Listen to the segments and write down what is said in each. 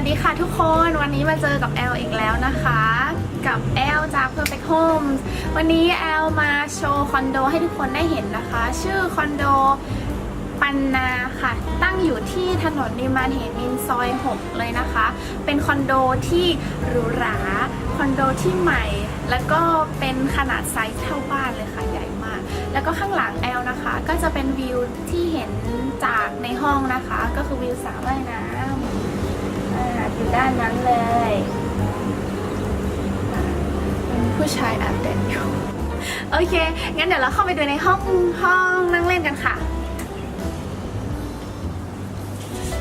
วัสดีค่ะทุกคนวันนี้มาเจอกับแอลอีกแล้วนะคะ กับแอลจาก Perfect Homes วันนี้แอลมาโชว์คอนโดให้ทุกคนได้เห็นนะคะ ชื่อคอนโดปันนาค่ะ ตั้งอยู่ที่ถนนนิมานเหมินซอย 6 เลยนะคะ เป็นคอนโดที่หรูหราคอนโดที่ใหม่ แล้วก็เป็นขนาดไซส์เท่าบ้านเลยค่ะใหญ่มาก แล้วก็ข้างหลังแอลนะคะ ก็จะเป็นวิวที่เห็นจากในห้องนะคะ ก็คือวิวสระว่ายน้ำ อยู่ด้านนั้นเลย ผู้ชายอาบแดดอยู่ โอเค งั้นเดี๋ยวเราเข้าไปดูในห้องห้องนั่งเล่นกันค่ะ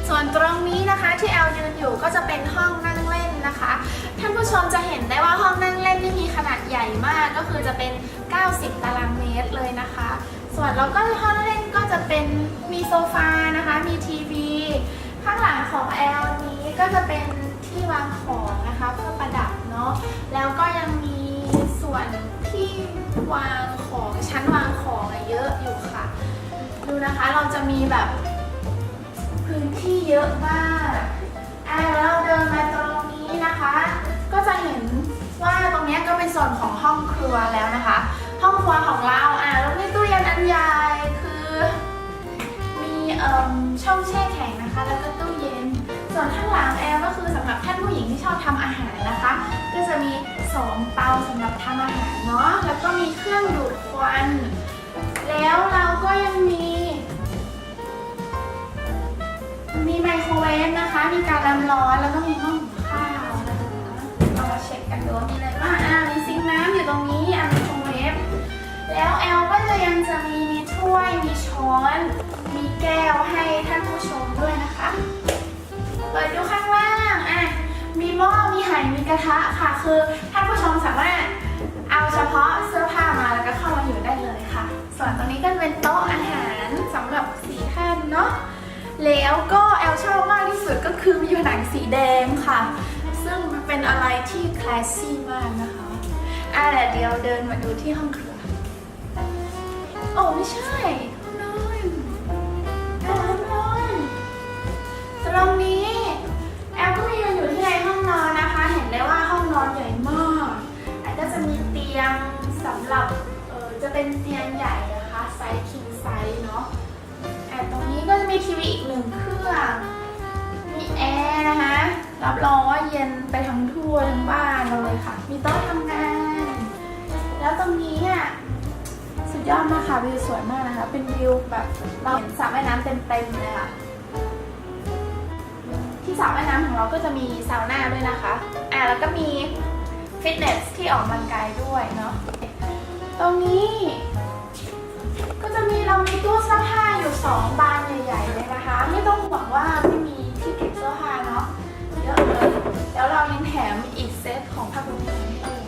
ส่วนตรงนี้นะคะที่แอลยืนอยู่ก็จะเป็นห้องนั่งเล่นนะคะ ท่านผู้ชมจะเห็นได้ว่าห้องนั่งเล่นนี่มีขนาดใหญ่มากก็คือจะเป็น 90 ตารางเมตรเลยนะคะ ส่วนแล้วก็ห้องนั่งเล่นก็จะเป็นมีโซฟานะคะ มีทีวี ข้างหลังของแอล ก็จะเป็นที่วางของนะคะเพื่อประดับเนาะ แล้วก็ยังมีส่วนที่วางของชั้นวางของอะเยอะอยู่ค่ะ ดูนะคะเราจะมีแบบพื้นที่เยอะมากอ่าแล้วเราเดินมาตรงนี้นะคะ ก็จะเห็นว่าตรงนี้ก็เป็นส่วนของห้องครัวแล้วนะคะ ห้องครัวของเราอ่าแล้วมีตู้เย็นอันใหญ่คือ มีเอ่มช่องแช่แข็งนะคะ แล้วก็ตู้เย็น ส่วนข้างหลัง ที่ชอบทำอาหารนะคะ ก็จะมีสองเตาสำหรับทำอาหารเนาะแล้วก็มีเครื่องดูดควัน แล้วเราก็ยังมี มีไมโครเวฟนะคะ มีการนำร้อนแล้วก็มีห้องหุงข้าวนะคะเรามาเช็คกันดูว่ามีอะไรบ้างอ่ามีซิงค์น้ำอยู่ตรงนี้อะไมโครเวฟแล้วแอลก็จะยังจะมีมี กระทะค่ะ คือท่านผู้ชมสามารถเอาเฉพาะเสื้อผ้ามาแล้วก็เข้ามาอยู่ได้เลยค่ะ ส่วนตรงนี้ก็เป็นโต๊ะอาหารสำหรับสีท่านเนาะแล้วก็แอลชอบมากที่สุดก็คือมีผนังสีแดงค่ะ ซึ่งมันเป็นอะไรที่คลาสซี่มากนะคะอะเดี๋ยวเดินมาดูที่ห้องครัวโอ้ไม่ใช่ มีเตียงสำหรับเออจะเป็นเตียงใหญ่นะคะไซส์ king size เนาะแอบตรงนี้ก็จะมีทีวีอีกหนึ่งเครื่องมีแอร์นะคะรับรองว่าเย็นไปทั้งทั่วทั้งบ้านเราเลยค่ะ มีโต๊ะทำงาน แล้วตรงนี้อะสุดยอดมากค่ะวิวสวยมากนะคะ เป็นวิวแบบเราเห็นสระว่ายน้ำเต็มๆเลยค่ะที่สระว่ายน้ำของเราก็จะมีซาวน่าด้วยนะคะ อ่าแล้วก็มี ฟิตเนสที่ออกกำลังกายด้วยเนาะตรงนี้ ก็จะมีเรามีตู้เสื้อผ้าอยู่สองบานใหญ่ๆเลยนะคะ ไม่ต้องหวังว่าไม่มีที่เก็บเสื้อผ้าเนาะเยอะเลยแล้วเรายังแถมอีกเซตของผ้าปูที่ให้ด้วย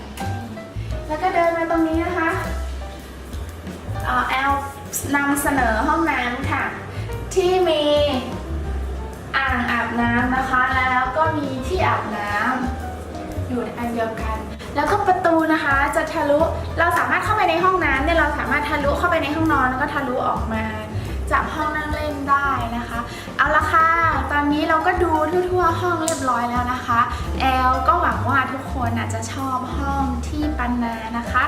แล้วก็เดินมาตรงนี้นะคะเอ่อแอลนำเสนอห้องน้ำค่ะ ที่มีอ่างอาบน้ำนะคะ แล้วก็มีที่อาบน้ำอยู่ในอันเดียวกัน แล้วก็ประตูนะคะจะทะลุเราสามารถเข้าไปในห้องน้ำเนี่ยเราสามารถทะลุเข้าไปในห้องนอนแล้วก็ทะลุออกมา จากห้องนั่งเล่นได้นะคะ เอาละค่ะตอนนี้เราก็ดูทั่วๆ ห้องเรียบร้อยแล้วนะคะแอลก็หวังว่าทุกคนอาจจะชอบห้องที่ปันนานะคะ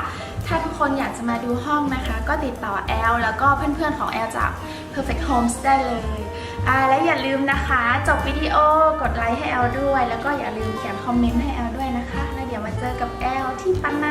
ถ้าทุกคนอยากจะมาดูห้องนะคะ ก็ติดต่อแอลแล้วก็เพื่อนๆของแอลจาก Perfect Homes ได้เลยและอย่าลืมนะคะ จบวิดีโอกดไลค์ให้แอลด้วย แล้วก็อย่าลืมเขียนคอมเมนต์ให้แอล เจอกับแอลที่ปันนาค่ะ